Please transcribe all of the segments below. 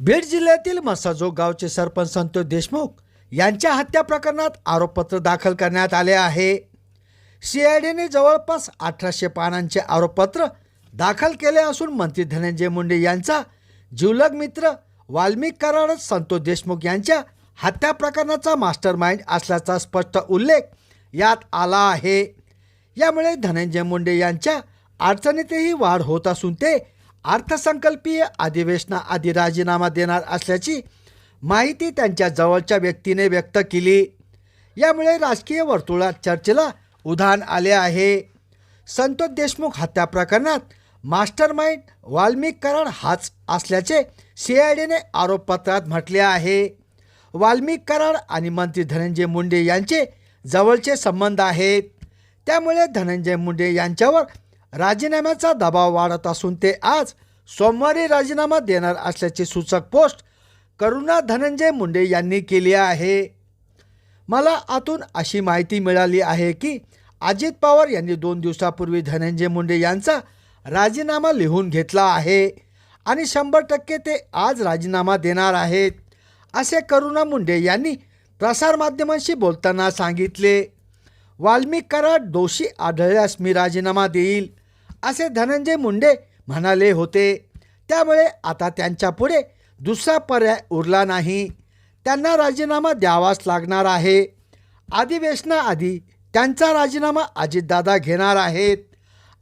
बीड जिल्ह्यातील मसाजो गावचे सरपंच संतोष देशमुख यांच्या हत्या प्रकरणात आरोपपत्र दाखल करण्यात आले आहे. सीआयडीने जवळपास अठराशे पानांचे आरोपपत्र दाखल केले असून मंत्री धनंजय मुंडे यांचा जीवलग मित्र वाल्मिक कराड संतोष देशमुख यांच्या हत्या प्रकरणाचा मास्टर माइंड असल्याचा स्पष्ट उल्लेख यात आला आहे. यामुळे धनंजय मुंडे यांच्या अडचणीतही वाढ होत असून ते अर्थसंकल्पीय अधिवेशनाआधी राजीनामा देणार असल्याची माहिती त्यांच्या जवळच्या व्यक्तीने व्यक्त केली. यामुळे राजकीय वर्तुळात चर्चेला उधाण आले आहे. संतोष देशमुख हत्या प्रकरणात मास्टर माइंड वाल्मिक कराड हाच असल्याचे सी आय डीने आरोपपत्रात म्हटले आहे. वाल्मिक कराड आणि मंत्री धनंजय मुंडे यांचे जवळचे संबंध आहेत. त्यामुळे धनंजय मुंडे यांच्यावर राजीनाम्याचा दबाव वाढत असून ते आज सोमवारी राजीनामा देणार असल्याची सूचक पोस्ट करुणा धनंजय मुंडे यांनी केली आहे. मला आतून अशी माहिती मिळाली आहे की अजित पवार यांनी दोन दिवसापूर्वी धनंजय मुंडे यांचा राजीनामा लिहून घेतला आहे आणि शंभर टक्के ते आज राजीनामा देणार आहेत असे करुणा मुंडे यांनी प्रसारमाध्यमांशी बोलताना सांगितले. वाल्मिक कराड दोषी आढळल्यास मी राजीनामा देईल. असे धनंजय मुंडे म्हणाले होते. त्यामुळे आता त्यांच्यापुढे दुसरा पर्याय उरला नाही. त्यांना राजीनामा द्यावाच लागणार आहे. अधिवेशनाआधी त्यांचा राजीनामा अजितदादा घेणार आहेत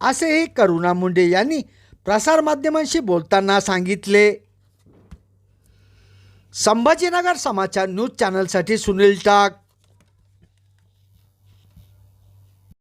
असेही करुणा मुंडे यांनी प्रसारमाध्यमांशी बोलताना सांगितले. संभाजीनगर समाचार न्यूज चॅनलसाठी सुनील टाक.